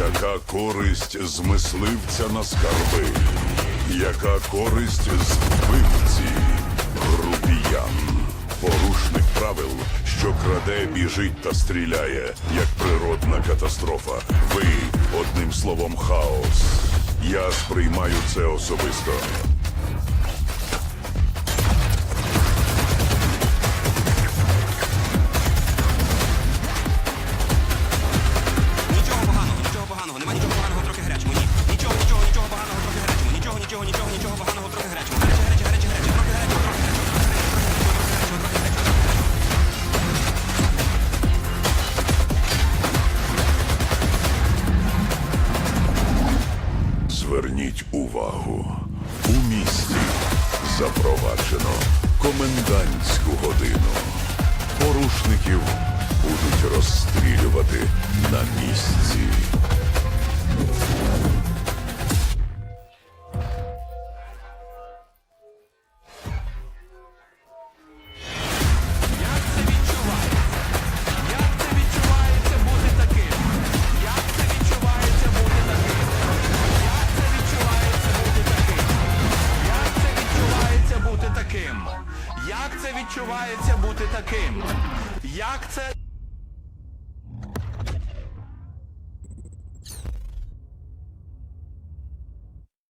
Яка користь з мисливця на скарби? Яка користь з вбивці? Грубіян. Порушник правил, що краде, біжить та стріляє, як природна катастрофа. Ви, одним словом, хаос. Я сприймаю це особисто. Зверніть увагу. У місті запроваджено комендантську годину. Порушників будуть розстрілювати на місці. Відчувається бути таким? Як це